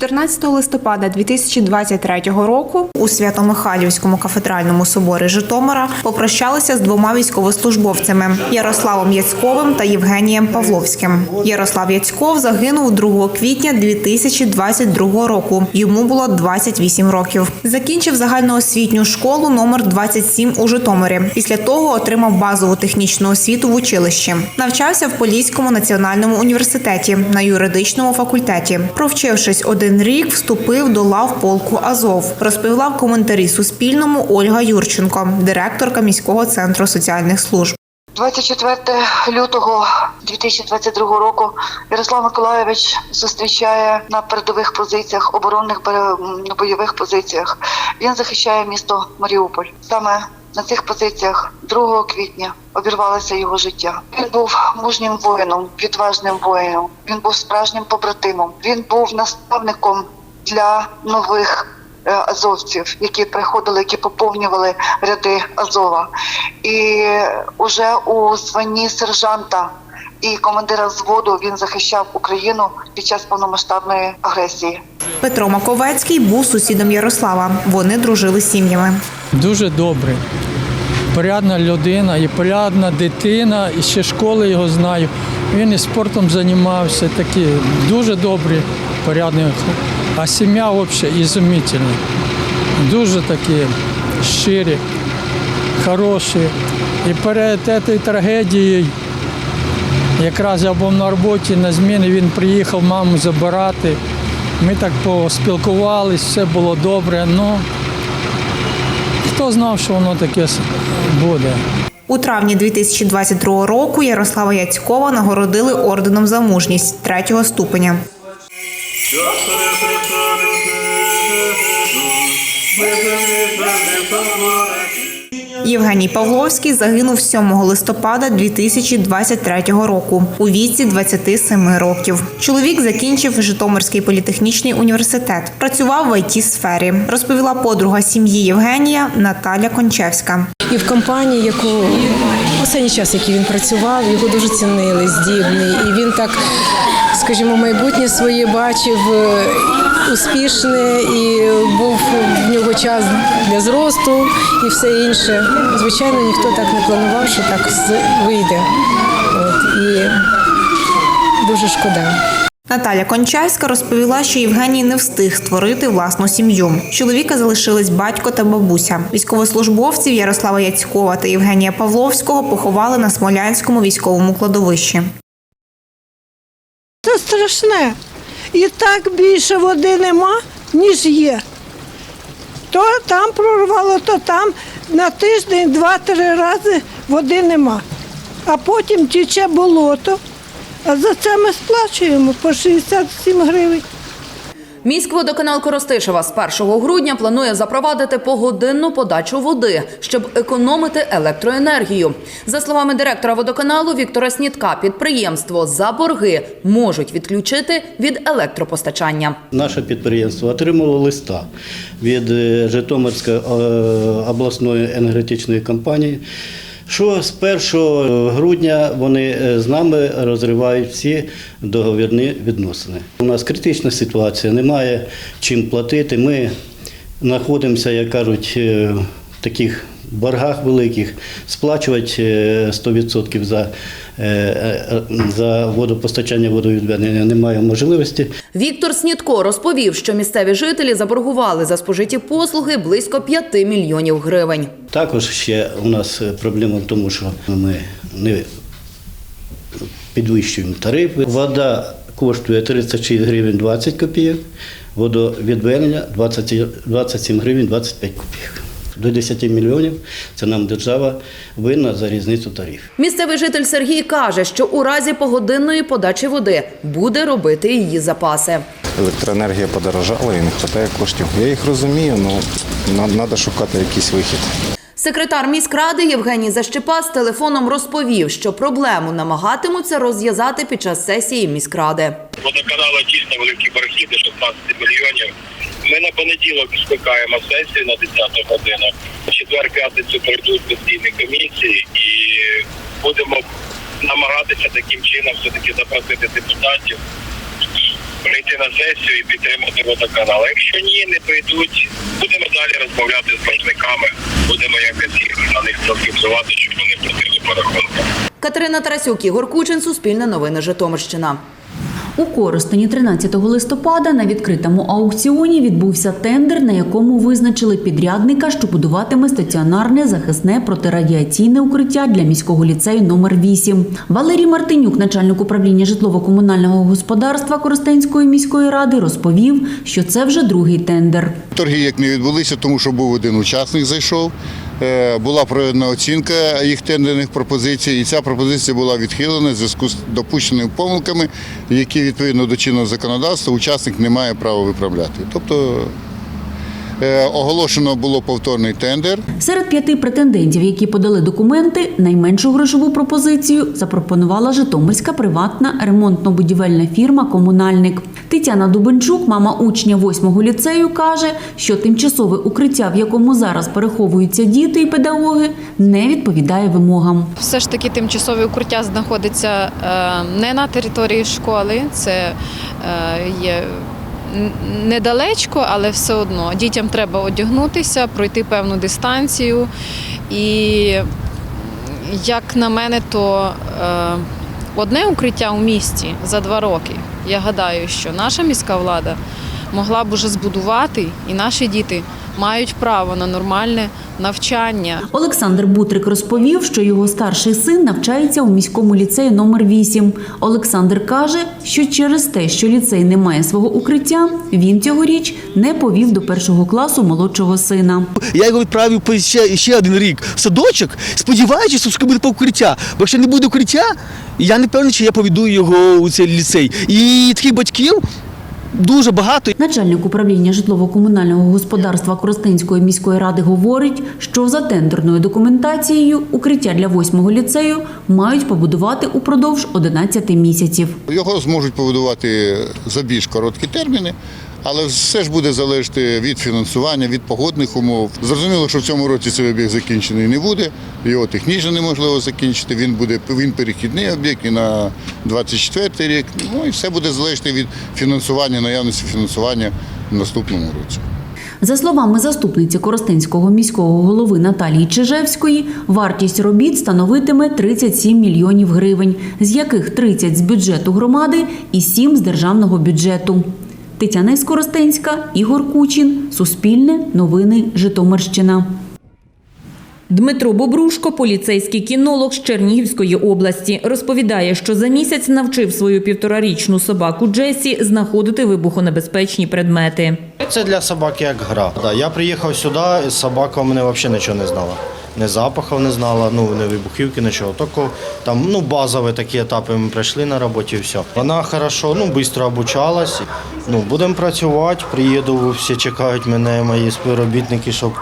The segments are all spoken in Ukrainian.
14 листопада 2023 року у Свято-Михайлівському кафедральному соборі Житомира попрощалися з двома військовослужбовцями Ярославом Яцьковим та Євгенієм Павловським. Ярослав Яцьков загинув 2 квітня 2022 року. Йому було 28 років. Закінчив загальноосвітню школу номер 27 у Житомирі. Після того отримав базову технічну освіту в училищі. Навчався в Поліському національному університеті на юридичному факультеті. Провчившись один рік, вступив до лав полку Азов. Розповіла в коментарі Суспільному Ольга Юрченко, директорка міського центру соціальних служб. 24 лютого 2022 року Ярослав Миколаєвич зустрічає на передових позиціях, оборонних бойових позиціях. Він захищає місто Маріуполь. Саме на цих позиціях 2 квітня обірвалося його життя. Він був мужнім воїном, відважним воїном. Він був справжнім побратимом. Він був наставником для нових е, азовців, які приходили, які поповнювали ряди Азова. І уже у званні сержанта і командира взводу він захищав Україну під час повномасштабної агресії. Петро Маковецький був сусідом Ярослава. Вони дружили з сім'ями. Дуже добрий. Порядна людина і порядна дитина, і ще школи його знаю. Він і спортом займався, такий дуже добрий, порядний. А сім'я взагалі ізумітельна. Дуже такі щирі, хороші. І перед цією трагедією, якраз я був на роботі на зміні, він приїхав маму забирати. Ми так поспілкувалися, все було добре. Ну, Хто знав, що воно таке буде? У травні 2022 року Ярослава Яцькова нагородили орденом за мужність третього ступеня. Євгеній Павловський загинув 7 листопада 2023 року у віці 27 років. Чоловік закінчив Житомирський політехнічний університет. Працював в it сфері розповіла подруга сім'ї Євгенія Наталя Кончевська. І в компанії, яку останній час, який він працював, його дуже цінили, здібний. І він так, скажімо, майбутнє своє бачив успішне і був в нього час для зросту і все інше. Звичайно, ніхто так не планував, що так вийде. От, і дуже шкода. Наталя Кончайська розповіла, що Євгеній не встиг створити власну сім'ю. Чоловіка залишились батько та бабуся. Військовослужбовців Ярослава Яцькова та Євгенія Павловського поховали на Смолянському військовому кладовищі. Це страшне. І так більше води нема, ніж є. То там прорвало, то там на тиждень два-три рази води нема. А потім тіче болото. А за це ми сплачуємо по 67 гривень. Міськводоканал Коростишева з 1 грудня планує запровадити погодинну подачу води, щоб економити електроенергію. За словами директора водоканалу Віктора Снітка, підприємство за борги можуть відключити від електропостачання. Наше підприємство отримало листа від е, Житомирської е, обласної енергетичної компанії, що з 1 грудня вони е, з нами розривають всі договірні відносини. У нас критична ситуація, немає чим платити. Ми знаходимося, як кажуть, е, в таких боргах великих, сплачувати е, 100% за, е, е, за водопостачання водовідведення немає можливості. Віктор Снітко розповів, що місцеві жителі заборгували за спожиті послуги близько 5 мільйонів гривень. Також ще у нас е, проблема в тому, що ми не підвищуємо тарифи. Вода коштує 36 гривень 20 копійок, водовідведення 20 27 гривень 25 копійок. До 10 мільйонів це нам держава винна за різницю тарифів. Місцевий житель Сергій каже, що у разі погодинної подачі води буде робити її запаси. Електроенергія подорожала і не вистачає коштів. Я їх розумію, але треба шукати якийсь вихід. Секретар міськради Євгеній Защепа з телефоном розповів, що проблему намагатимуться розв'язати під час сесії міськради. водоканалу дійсно великі до 16 мільйонів. Ми на понеділок скликаємо сесію на 10 годину. Четвер п'ятницю прийдуть постійні комісії і будемо намагатися таким чином все таки запросити депутатів прийти на сесію і підтримати водоканал. Якщо ні, не прийдуть, будемо далі розмовляти з боржниками, будемо якось на них впливати, щоб вони платили по рахункам. Катерина Тарасюк, Ігор Кучин, Суспільне новини Житомирщина. У Коростені 13 листопада на відкритому аукціоні відбувся тендер, на якому визначили підрядника, що будуватиме стаціонарне захисне протирадіаційне укриття для міського ліцею номер 8 Валерій Мартинюк, начальник управління житлово-комунального господарства Коростенської міської ради, розповів, що це вже другий тендер. Торги як не відбулися, тому що був один учасник зайшов. Е, Була проведена оцінка їх тендерних пропозицій, і ця пропозиція була відхилена в зв'язку з допущеними помилками, які відповідно до чинного законодавства учасник не має права виправляти. Тобто оголошено було повторний тендер. Серед п'яти претендентів, які подали документи, найменшу грошову пропозицію запропонувала Житомирська приватна ремонтно-будівельна фірма Комунальник. Тетяна Дубенчук, мама учня 8-го ліцею, каже, що тимчасове укриття, в якому зараз переховуються діти і педагоги, не відповідає вимогам. Все ж таки тимчасове укриття знаходиться е, не на території школи, це е, є недалечко, але все одно дітям треба одягнутися, пройти певну дистанцію. І як на мене, то е, одне укриття у місті за два роки. Я гадаю, що наша міська влада могла б уже збудувати, і наші діти мають право на нормальне навчання. Олександр Бутрик розповів, що його старший син навчається у міському ліцеї номер 8 Олександр каже, що через те, що ліцей не має свого укриття, він цьогоріч не повів до першого класу молодшого сина. Я його відправив по ще, ще один рік в садочок, сподіваючись, що буде по укриття. Бо якщо не буде укриття, я не певний, чи я поведу його у цей ліцей. І таких батьків дуже багато. Начальник управління житлово-комунального господарства Коростенської міської ради говорить, що за тендерною документацією укриття для восьмого ліцею мають побудувати упродовж 11 місяців. Його зможуть побудувати за більш короткі терміни, але все ж буде залежати від фінансування, від погодних умов. Зрозуміло, що в цьому році цей об'єкт закінчений не буде. Його технічно неможливо закінчити. Він буде він перехідний об'єкт і на 24 рік. Ну і все буде залежати від фінансування, наявності фінансування в наступному році. За словами заступниці Коростенського міського голови Наталії Чижевської, вартість робіт становитиме 37 мільйонів гривень, з яких 30 з бюджету громади і 7 з державного бюджету. Тетяна Іскоростенська, Ігор Кучин, Суспільне, Новини, Житомирщина. Дмитро Бобрушко, поліцейський кінолог з Чернігівської області, розповідає, що за місяць навчив свою півторарічну собаку Джесі знаходити вибухонебезпечні предмети. Це для собаки як гра. Я приїхав сюди, собака мене взагалі нічого не знала. Не запахів не знала, ну не вибухівки, нічого. Тільки там ну, базові такі етапи ми пройшли на роботі все. Вона хорошо, ну, швидко обучалась. Ну, будемо працювати, приїду, всі чекають мене, мої співробітники, щоб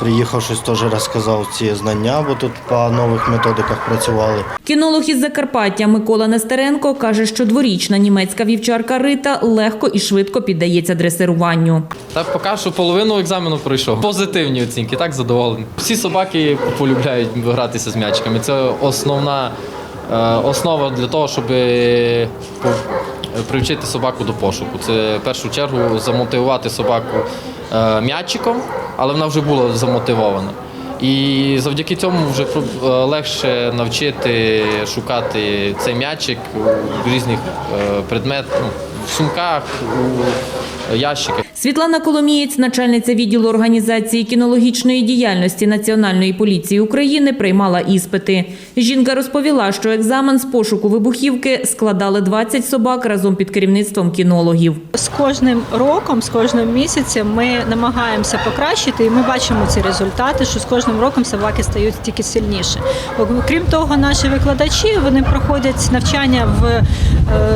приїхав щось теж розказав ці знання, бо тут по нових методиках працювали. Кінолог із Закарпаття Микола Нестеренко каже, що дворічна німецька вівчарка Рита легко і швидко піддається дресируванню. Так поки що половину екзамену пройшов. Позитивні оцінки, так задоволений. Всі собаки полюбляють гратися з м'ячиками. Це основна е, основа для того, щоб е, привчити собаку до пошуку. Це в першу чергу замотивувати собаку е, м'ячиком, але вона вже була замотивована. І завдяки цьому вже е, легше навчити шукати цей м'ячик у різних е, предметах, ну, в сумках, у ящиках. Світлана Коломієць, начальниця відділу організації кінологічної діяльності Національної поліції України, приймала іспити. Жінка розповіла, що екзамен з пошуку вибухівки складали 20 собак разом під керівництвом кінологів. З кожним роком, з кожним місяцем ми намагаємося покращити, і ми бачимо ці результати, що з кожним роком собаки стають тільки сильніше. Окрім того, наші викладачі вони проходять навчання в е,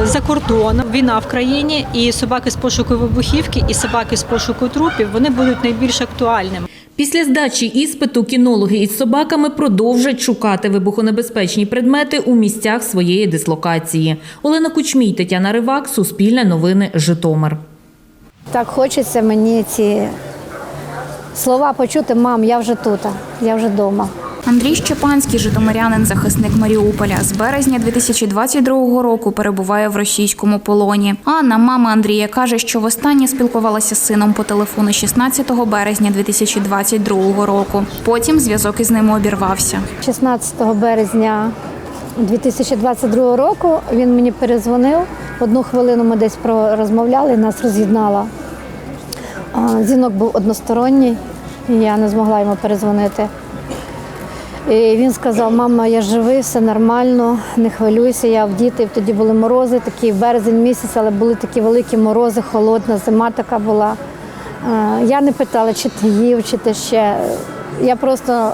за кордоном. Війна в країні, і собаки з пошуку вибухівки, і собаки з пошуку трупів вони будуть найбільш актуальними. Після здачі іспиту кінологи із собаками продовжать шукати вибухонебезпечні предмети у місцях своєї дислокації. Олена Кучмій, Тетяна Ривак, Суспільне новини, Житомир. Так хочеться мені ці слова почути, мам, я вже тут, я вже вдома. Андрій Щепанський, житомирянин, захисник Маріуполя, з березня 2022 року перебуває в російському полоні. Анна, мама Андрія, каже, що востаннє спілкувалася з сином по телефону 16 березня 2022 року. Потім зв'язок із ним обірвався. 16 березня 2022 року він мені перезвонив. Одну хвилину ми десь розмовляли, нас роз'єднала. Дзвінок був односторонній, і я не змогла йому перезвонити. І він сказав: мама, я живий, все нормально, не хвилюйся, я в діти. Тоді були морози, такі березень місяць, але були такі великі морози, холодна, зима така була. Е, Я не питала, чи ти їв, чи ти ще. Я просто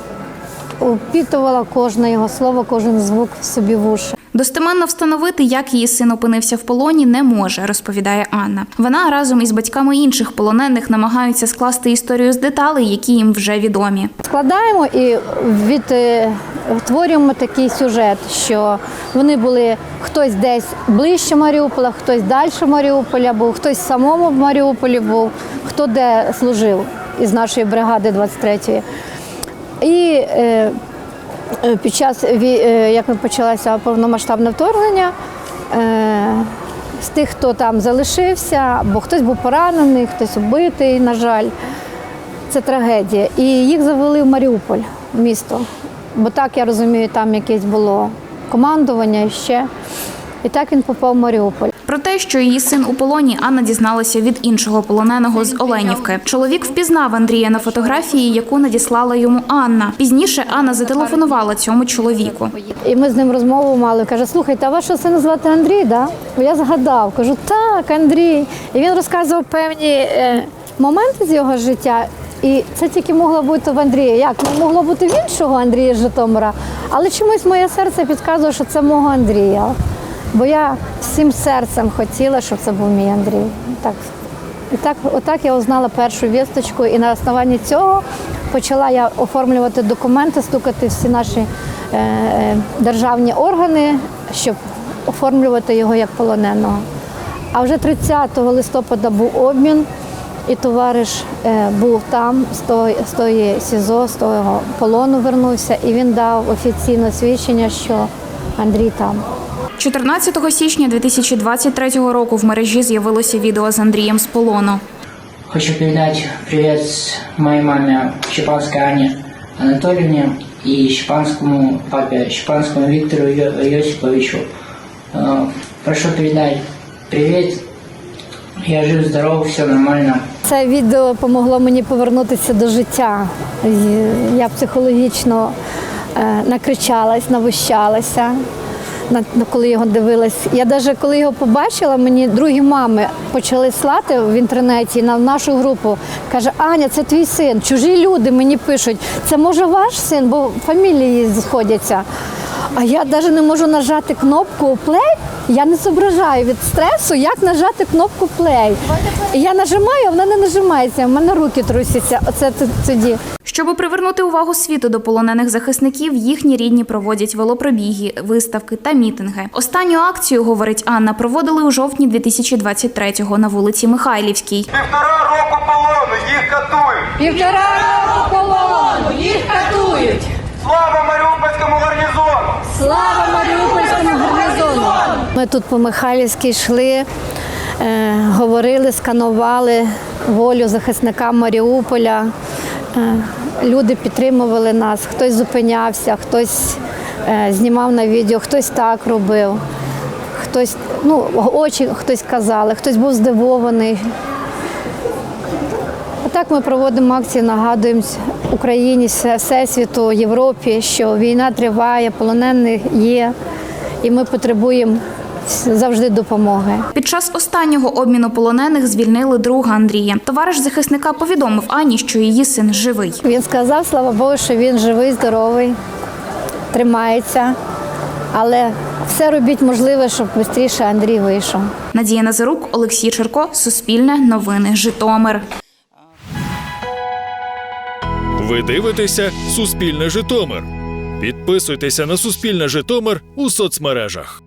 опітувала кожне його слово, кожен звук собі в уші. Достеменно встановити, як її син опинився в полоні, не може, розповідає Анна. Вона разом із батьками інших полонених намагаються скласти історію з деталей, які їм вже відомі. Складаємо і відтворюємо такий сюжет, що вони були хтось десь ближче Маріуполя, хтось далі Маріуполя був, хтось в самому Маріуполі був, хто де служив із нашої бригади 23-ї. І е, е, під час е, як почалося повномасштабне вторгнення. Е, з тих, хто там залишився, бо хтось був поранений, хтось убитий, на жаль. Це трагедія. І їх завели в Маріуполь, в місто. Бо так я розумію, там якесь було командування ще. І так він попав в Маріуполь. Про те, що її син у полоні, Анна дізналася від іншого полоненого з Оленівки. Чоловік впізнав Андрія на фотографії, яку надіслала йому Анна. Пізніше Анна зателефонувала цьому чоловіку. І ми з ним розмову мали. Каже, слухайте, а вашого сина звати Андрій, да? Бо Я згадав, кажу, так, Андрій. І він розказував певні е, моменти з його життя. І це тільки могло бути в Андрія. Як? Не могло бути в іншого Андрія Житомира. Але чомусь моє серце підказує, що це мого Андрія. Бо я всім серцем хотіла, щоб це був мій Андрій. Так, і так, отак я узнала першу вісточку, і на основанні цього почала я оформлювати документи, стукати всі наші е, е, державні органи, щоб оформлювати його як полоненого. А вже 30 листопада був обмін, і товариш е, був там, з тої, з тої СІЗО, з того полону вернувся, і він дав офіційне свідчення, що Андрій там. 14 січня 2023 року в мережі з'явилося відео з Андрієм з полону. Хочу передать привет моей маме Щепанской Анне Анатольевне и Щепанскому папе, Щепанскому Виктору Йо- Йосиповичу. Э, Прошу передать привет. Я жив, здоров, все нормально. Це відео допомогло мені повернутися до життя. Я психологічно е, накричалась, навищалася, на, на- коли його дивилась. Я навіть коли його побачила, мені другі мами почали слати в інтернеті на нашу групу. Каже, Аня, це твій син. Чужі люди мені пишуть, це може ваш син, бо фамілії сходяться. А я навіть не можу нажати кнопку плей. Я не зображаю від стресу, як нажати кнопку плей. І я нажимаю, а вона не нажимається. в мене руки трусяться. Оце тоді. Щоб привернути увагу світу до полонених захисників, їхні рідні проводять велопробіги, виставки та мітинги. Останню акцію, говорить Анна, проводили у жовтні 2023-го на вулиці Михайлівській. Півтора року полону, їх катують. Півтора року полону, їх катують. Слава Маріупольському гарнізону! Слава Маріупольському гарнізону! Ми тут по Михайлівській йшли, е, говорили, сканували волю захисникам Маріуполя. Е, люди підтримували нас, хтось зупинявся, хтось е, знімав на відео, хтось так робив. Хтось, ну, очі хтось казали, хтось був здивований. А так ми проводимо акції, нагадуємо Україні, Всесвіту, Європі, що війна триває, полонених є, і ми потребуємо завжди допомоги. Під час останнього обміну полонених звільнили друга Андрія. Товариш захисника повідомив Ані, що її син живий. Він сказав, слава Богу, що він живий, здоровий, тримається, але все робіть можливе, щоб швидше Андрій вийшов. Надія Назарук, Олексій Черко, Суспільне, Новини, Житомир. Ви дивитеся Суспільне Житомир. Підписуйтеся на Суспільне Житомир у соцмережах.